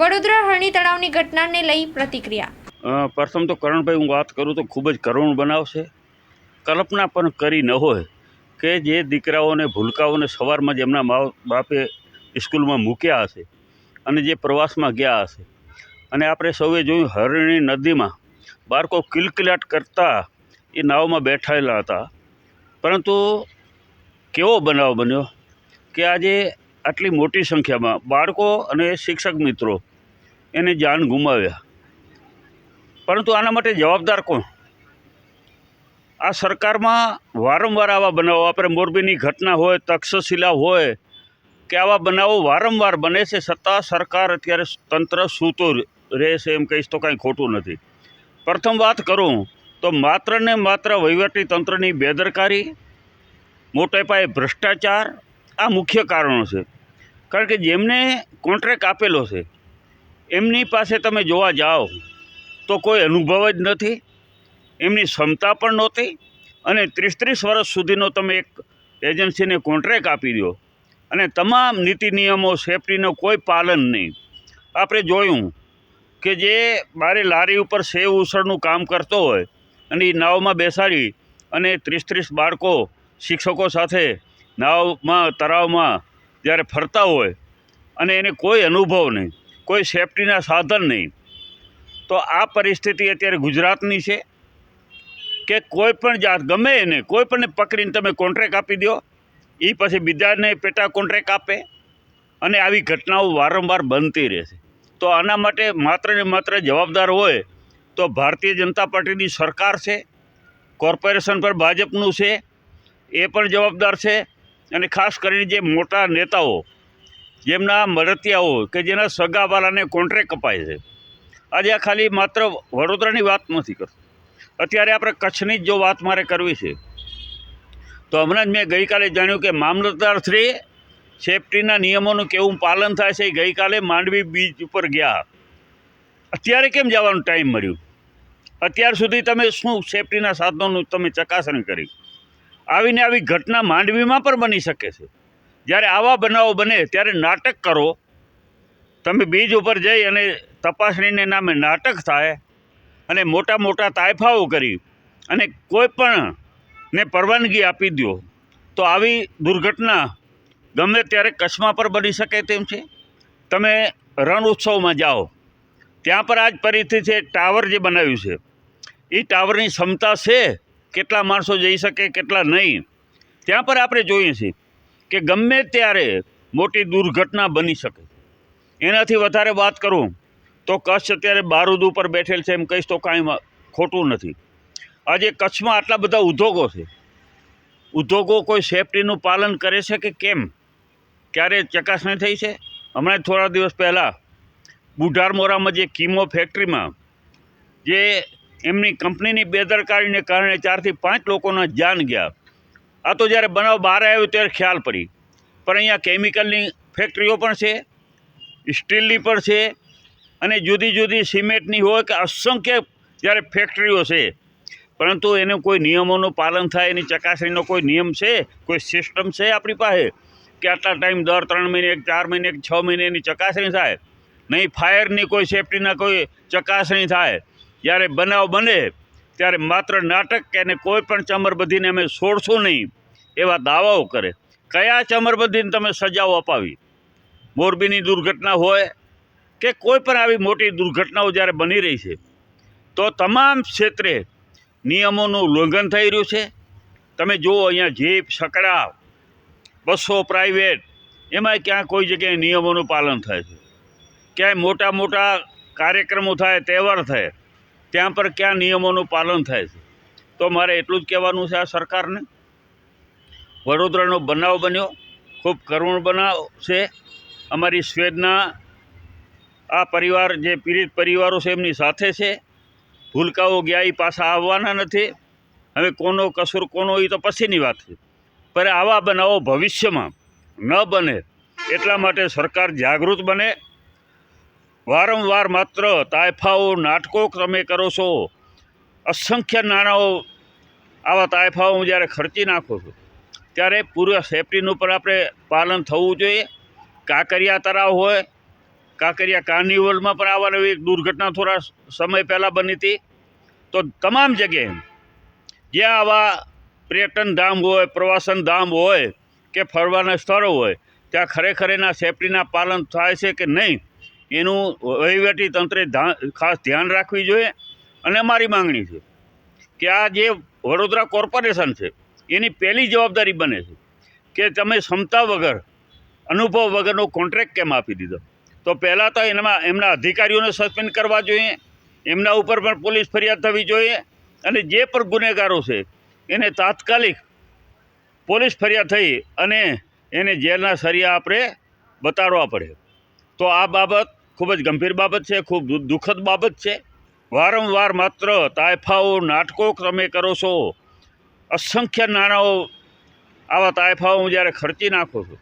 વડોદરા હરણી તળાવની ઘટનાને લઈ પ્રતિક્રિયા. પ્રથમ તો કરણભાઈ, હું વાત કરું તો ખૂબ જ કરુણ બનાવશે કલ્પના પણ કરી ન હોય કે જે દીકરાઓને, ભૂલકાઓને સવારમાં જ એમના મા, બાપે સ્કૂલમાં મૂક્યા હશે અને જે પ્રવાસમાં ગયા હશે. અને આપણે સૌએ જોયું, હરણી નદીમાં બાળકો કિલકિલાટ કરતા એ નાવમાં બેઠાયેલા હતા. પરંતુ કેવો બનાવ બન્યો કે આજે આટલી મોટી સંખ્યામાં બાળકો અને શિક્ષક મિત્રો એને જાન ગુમાવ્યા. પરંતુ આના માટે જવાબદાર કોણ? આ સરકારમાં વારંવાર આવા બનાવો. આપણે મોરબીની ઘટના હોય, તક્ષશિલા હોય, કે આવા બનાવો વારંવાર બને છે. છતાં સરકાર અત્યારે તંત્ર સૂતું રહેશે એમ કહીશ તો કાંઈ ખોટું નથી. પ્રથમ વાત કરું તો માત્ર ને માત્ર વહીવટી તંત્રની બેદરકારી, મોટે પાયે ભ્રષ્ટાચાર, આ મુખ્ય કારણો છે. કારણ કે જેમને કોન્ટ્રાક્ટ આપેલો છે એમની પાસે તમે જોવા જાઓ તો કોઈ અનુભવ જ નથી. એમની ક્ષમતા પણ નહોતી અને ત્રીસ ત્રીસ વર્ષ સુધીનો તમે એક એજન્સીને કોન્ટ્રાક્ટ આપી દો. અને તમામ નીતિ નિયમો, સેફટીનો કોઈ પાલન નહીં. આપણે જોયું કે જે બારે લારી ઉપર સેવ ઉછળનું કામ કરતો હોય અને એ નાવમાં બેસાડી અને ત્રીસ ત્રીસ બાળકો શિક્ષકો સાથે નાવમાં, તળાવમાં જ્યારે ફરતા હોય અને એને કોઈ અનુભવ નહીં. કોઈ સેફટીના સાધન નહીં. તો આ પરિસ્થિતિ અત્યારે ગુજરાતની છે કે કોઈ પણ જાત, ગમે એને, કોઈ પણ પકડીને તમે કોન્ટ્રાક્ટ આપી દો એ પછી બીજાને પેટા કોન્ટ્રાક્ટ આપે અને આવી ઘટનાઓ વારંવાર બનતી રહેશે તો આના માટે માત્ર ને માત્ર જવાબદાર હોય તો ભારતીય જનતા પાર્ટીની સરકાર છે, કોર્પોરેશન પર ભાજપનું છે, એ પણ જવાબદાર છે અને ખાસ કરીને જે મોટા નેતાઓ જેમના મળતિયાઓ કે જેના સગાવાલાને કોન્ટ્રાક્ટ અપાય છે. આજે આ ખાલી માત્ર વડોદરાની વાત નથી કરતો. અત્યારે આપણે કચ્છની જ જો વાત મારે કરવી છે, તો હમણાં જ મેં ગઈકાલે જાણ્યું કે મામલતદારશ્રી સેફટીના નિયમોનું કેવું પાલન થાય છે, એ ગઈકાલે માંડવી બીચ ઉપર ગયા. અત્યારે કેમ જવાનું ટાઈમ મળ્યું? અત્યાર સુધી તમે શું સેફટીના સાધનોનું તમે ચકાસણી કરી? આવીને આવી ઘટના માંડવીમાં પણ બની શકે છે. જ્યારે આવા બનાવો બને, ત્યારે નાટક કરો. તમે બીજ ઉપર જઈ અને તપાસણીને નામે નાટક થાય અને મોટા મોટા તાયફાઓ કરી અને કોઈ પણ ને પરવાનગી આપી દો તો આવી દુર્ઘટના ગમે ત્યારે કચ્છમાં પણ બની શકે તેમ છે. તમે રણ ઉત્સવમાં જાઓ, ત્યાં પર આજ પરિસ્થિતિ છે ટાવર જે બનાવ્યું છે. એ ટાવરની ક્ષમતા છે, કેટલા માણસો જઈ શકે, કેટલા નહીં, ત્યાં પર આપણે જોઈએ છીએ. કે ગમે ત્યારે મોટી દુર્ઘટના બની શકે. એનાથી વધારે વાત કરું તો કચ્છ અત્યારે બારૂદ ઉપર બેઠેલ છે એમ કહીશ તો કાંઈ ખોટું નથી. આજે કચ્છમાં આટલા બધા ઉદ્યોગો છે. ઉદ્યોગો કોઈ સેફટીનું પાલન કરે છે કે કેમ? ક્યારે ચકાસણી થઈ છે? હમણાં થોડા દિવસ પહેલાં બુઢારમોરામાં જે કીમો ફેક્ટરીમાં જે એમની કંપનીની બેદરકારીને કારણે ચારથી પાંચ લોકોના જાન ગયા. આ તો જ્યારે બનાવ બહાર આવ્યો ત્યારે ખ્યાલ પડી. પણ અહીંયા કેમિકલની ફેક્ટરીઓ પણ છે, સ્ટીલની પણ છે, અને જુદી જુદી સિમેન્ટની હોય કે અસંખ્ય જ્યારે ફેક્ટરીઓ છે. પરંતુ એનું કોઈ નિયમોનું પાલન થાય, એની ચકાસણીનો કોઈ નિયમ છે, કોઈ સિસ્ટમ છે આપણી પાસે? કે આટલા ટાઈમ દર ત્રણ મહિને એક, ચાર મહિને એક, છ મહિને એની ચકાસણી થાય? નહીં ફાયરની કોઈ સેફટીના કોઈ ચકાસણી થાય. જ્યારે બનાવ બને ત્યારે માત્ર નાટક કે એને કોઈ પણ ચમરબંધીને અમે છોડશું નહીં, એવા દાવાઓ કરે. કયા ચમરબંધીને તમે સજાઓ અપાવી? મોરબીની દુર્ઘટના હોય કે કોઈ પણ આવી મોટી દુર્ઘટનાઓ જ્યારે બની રહી છે, તો તમામ ક્ષેત્રે નિયમોનું ઉલ્લંઘન થઈ રહ્યું છે. તમે જુઓ અહીંયા જીપ સકડા બસો પ્રાઇવેટ, એમાંય ક્યાં કોઈ જગ્યાએ નિયમોનું પાલન થાય છે. ક્યાંય મોટા મોટા કાર્યક્રમો થાય, તહેવાર થાય. ત્યાં પર ક્યાં નિયમોનું પાલન થાય છે? તો મારે એટલું જ કહેવાનું છે આ સરકારને. વડોદરાનો બનાવ બન્યો, ખૂબ કરુણ બનાવ છે. અમારી સ્વેદના, આ પરિવાર જે પીડિત પરિવારો છે એમની સાથે છે. ભૂલકાઓ ગયા એ પાછા આવવાના નથી. હવે કોનો કસૂર કોનો એ તો પછીની વાત છે. પણ આવા બનાવો ભવિષ્યમાં ન બને એટલા માટે સરકાર જાગૃત બને. વારંવાર માત્ર તાયફાઓ નાટકો તમે કરો છો. અસંખ્ય નાણાંઓ આવા તાયફાઓ હું જ્યારે ખર્ચી નાખું છું, ત્યારે પૂરા સેફટીનું પણ આપણે પાલન થવું જોઈએ. કાંકરિયા તળાવ હોય, કાંકરિયા કાર્નિવલમાં પણ આવવાની એક દુર્ઘટના થોડા સમય પહેલાં બની હતી. તો તમામ જગ્યાએ જ્યાં આવા પર્યટન ધામ હોય, પ્રવાસન ધામ હોય કે ફરવાના સ્થળો હોય, ત્યાં ખરેખર એના સેફટીના પાલન થાય છે કે નહીં? એનું વહીવટી તંત્રે ખાસ ધ્યાન રાખવી જોઈએ અને મારી માંગણી છે કે આ જે વડોદરા કોર્પોરેશન છે, એની પહેલી જવાબદારી બને છે કે તમે ક્ષમતા વગર, અનુભવ વગરનો કોન્ટ્રાક્ટ કેમ આપી દીધો? તો પહેલાં તો એનામાં, એમના અધિકારીઓને સસ્પેન્ડ કરવા જોઈએ, એમના ઉપર પણ પોલીસ ફરિયાદ થવી જોઈએ અને જે પણ ગુનેગારો છે, એને તાત્કાલિક પોલીસ ફરિયાદ થઈ અને એને જેલના સરિયા આપણે બતાડવા પડે. તો આ બાબત ખૂબ જ ગંભીર બાબત છે, ખૂબ દુઃખદ બાબત છે. વારંવાર માત્ર તાયફાઓ, નાટકો તમે કરો છો, અસંખ્ય નાણાઓ આવા તાયફાઓ જ્યારે ખર્ચી નાખું છું,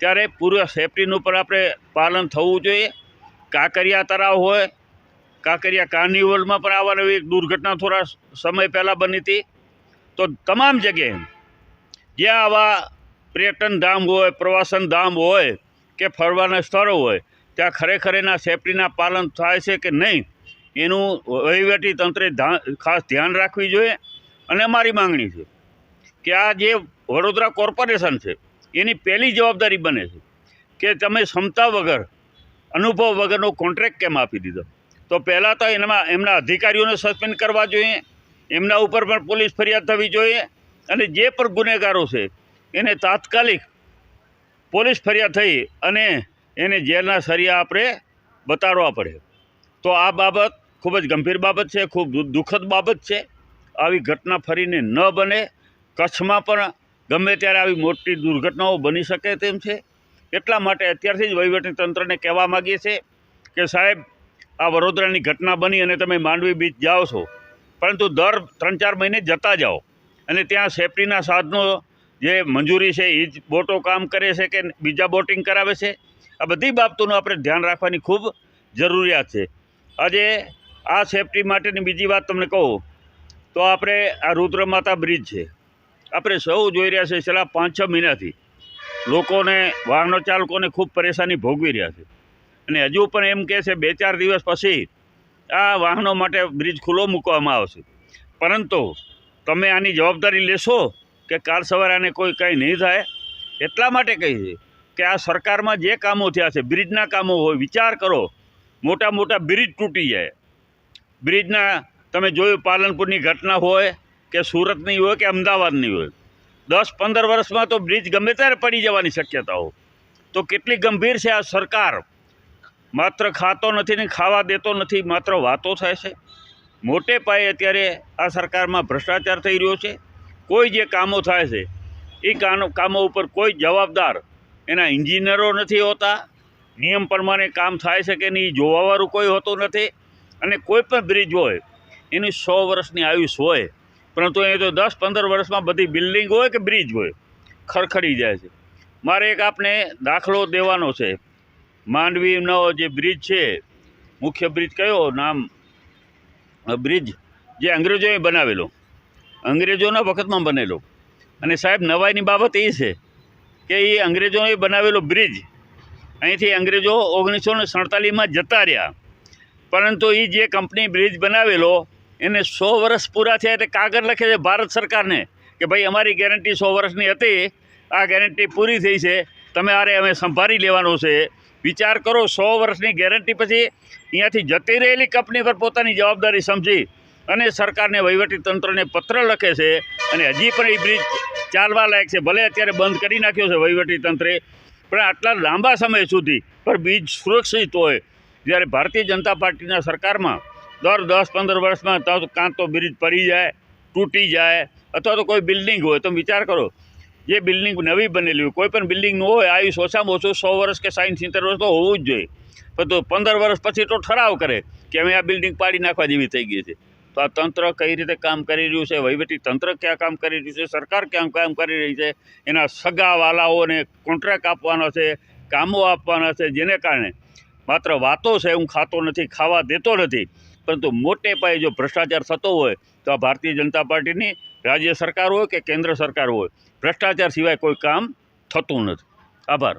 ત્યારે પૂર્વ સેફટીનું પણ આપણે પાલન થવું જોઈએ. કાંકરિયા તળાવ હોય, કાંકરિયા કાર્નિવલમાં પણ આવવાની એક દુર્ઘટના થોડા સમય પહેલાં બની હતી. તો તમામ જગ્યાએ જ્યાં આવા પર્યટન ધામ હોય, પ્રવાસન ધામ હોય કે ફરવાના સ્થળો હોય ત્યાં ખરેખર એના સેફટીના પાલન થાય છે કે નહીં, એનું વહીવટી તંત્રે ખાસ ધ્યાન રાખવી જોઈએ અને મારી માંગણી છે કે આ જે વડોદરા કોર્પોરેશન છે, એની પહેલી જવાબદારી બને છે કે તમે ક્ષમતા વગર, અનુભવ વગરનો કોન્ટ્રાક્ટ કેમ આપી દીધો? તો પહેલાં તો એનામાં, એમના અધિકારીઓને સસ્પેન્ડ કરવા જોઈએ, એમના ઉપર પણ પોલીસ ફરિયાદ થવી જોઈએ અને જે પણ ગુનેગારો છે, એને તાત્કાલિક પોલીસ ફરિયાદ થઈ અને એને જેલના સરિયા આપણે બતાડવા પડે. તો આ બાબત ખૂબ જ ગંભીર બાબત છે, ખૂબ દુઃખદ બાબત છે. આવી ઘટના ફરીને ન બને. કચ્છમાં પણ ગમે ત્યારે આવી મોટી દુર્ઘટનાઓ બની શકે તેમ છે. એટલા માટે અત્યારથી જ વહીવટી તંત્રને કહેવા માગીએ છીએ કે સાહેબ, આ વડોદરાની ઘટના બની અને તમે માંડવી બીચ જાઓ છો. પરંતુ દર ત્રણ ચાર મહિને જતા જાઓ અને ત્યાં સેફટીના સાધનો જે મંજૂરી છે એ જ બોટો કામ કરે છે કે બીજા બોટિંગ કરાવે છે? આ બધી બાબતોનું આપણે ધ્યાન રાખવાની ખૂબ જરૂરિયાત છે. આજે આ સેફટી માટેની બીજી વાત તમને કહું, તો આપણે આ રુદ્રમાતા બ્રિજ છે. આપણે સૌ જોઈ રહ્યા છે છેલ્લા પાંચ છ મહિનાથી લોકોને, વાહનો ચાલકોને ખૂબ પરેશાની ભોગવી રહ્યા છે. અને હજુ પણ એમ કહે છે, બે ચાર દિવસ પછી આ વાહનો માટે બ્રિજ ખુલ્લો મૂકવામાં આવશે. પરંતુ તમે આની જવાબદારી લેશો? કે કાલ સવારે આને કોઈ કંઈ નહીં થાય, એટલા માટે કહી છે કે આ સરકારમાં જે કામો થયા છે, બ્રિજના કામો હોય, વિચાર કરો, મોટા મોટા બ્રિજ તૂટી જાય. બ્રિજના તમે જોયું પાલનપુરની ઘટના હોય કે સુરતની હોય કે અમદાવાદની હોય. દસ પંદર વર્ષમાં તો બ્રિજ ગમે ત્યારે પડી જવાની શક્યતાઓ. તો કેટલી ગંભીર છે આ સરકાર? માત્ર ખાતો નથી ને ખાવા દેતો નથી, માત્ર વાતો થાય છે. મોટે પાયે અત્યારે આ સરકારમાં ભ્રષ્ટાચાર થઈ રહ્યો છે. કોઈ જે કામો થાય છે એ કામો ઉપર કોઈ જવાબદાર એના એન્જિનિયરો નથી હોતા. નિયમ પ્રમાણે કામ થાય છે કે નહીં જોવાવાળું કોઈ હોતું નથી. અને કોઈ પણ બ્રિજ હોય, એની સો વર્ષની આયુષ હોય, પરંતુ એ તો દસ પંદર વર્ષમાં બધી બિલ્ડિંગ હોય કે બ્રિજ હોય ખરખડી જાય છે. મારે એક આપને દાખલો દેવાનો છે. માંડવીનો જે બ્રિજ છે, મુખ્ય બ્રિજ કયો? નામ બ્રિજ જે અંગ્રેજોએ બનાવેલો. અંગ્રેજોના વખતમાં બનેલો. અને સાહેબ, નવાઈની બાબત એ છે કે એ અંગ્રેજોએ બનાવેલો બ્રિજ અહીંથી અંગ્રેજો ઓગણીસો ને સડતાલીસમાં જતા રહ્યા. પરંતુ એ જે કંપની બ્રિજ બનાવેલો, એને સો વર્ષ પૂરા થયા એટલે કાગળ લખે છે ભારત સરકારને કે ભાઈ, અમારી ગેરંટી સો વર્ષની હતી, આ ગેરંટી પૂરી થઈ છે, તમે આરે અમે સંભાળી લેવાનો છે. વિચાર કરો, સો વર્ષની ગેરંટી પછી અહીંયાથી જતી રહેલી કંપની પર પોતાની જવાબદારી સમજી અને સરકારને તંત્રને પત્ર લખે છે અને હજી પણ એ બ્રિજ ચાલવા લાયક છે. ભલે અત્યારે બંધ કરી નાખ્યો છે તંત્રે, પણ આટલા લાંબા સમય સુધી પણ બીજ સુરક્ષિત હોય, જ્યારે ભારતીય જનતા પાર્ટીના સરકારમાં દર દસ પંદર વર્ષમાં તો કાં તો બ્રિજ પડી જાય, તૂટી જાય, અથવા તો કોઈ બિલ્ડિંગ હોય. તો વિચાર કરો, જે બિલ્ડિંગ નવી બનેલી હોય, કોઈ પણ બિલ્ડિંગનું હોય, આયુષ ઓછામાં ઓછું સો વર્ષ કે સાઠ સિત્તેર વર્ષ તો હોવું જ જોઈએ. પણ તો પંદર વર્ષ પછી તો ઠરાવ કરે કે અમે આ બિલ્ડિંગ પાડી નાખવા જેવી થઈ ગઈ છે. તો આ તંત્ર કઈ રીતે કામ કરી રહ્યું છે? વહીવટી તંત્ર ક્યાં કામ કરી રહ્યું છે? સરકાર ક્યાં કામ કરી રહી છે? એના સગાવાલાઓને કોન્ટ્રાક્ટ આપવાનો છે, કામો આપવાના છે, જેને કારણે માત્ર વાતો છે, હું ખાતો નથી, ખાવા દેતો નથી, પરંતુ મોટે પાયે જો ભ્રષ્ટાચાર થતો હોય, તો આ ભારતીય જનતા પાર્ટીની રાજ્ય સરકાર હોય કે કેન્દ્ર સરકાર હોય, ભ્રષ્ટાચાર સિવાય કોઈ કામ થતું નથી. આભાર.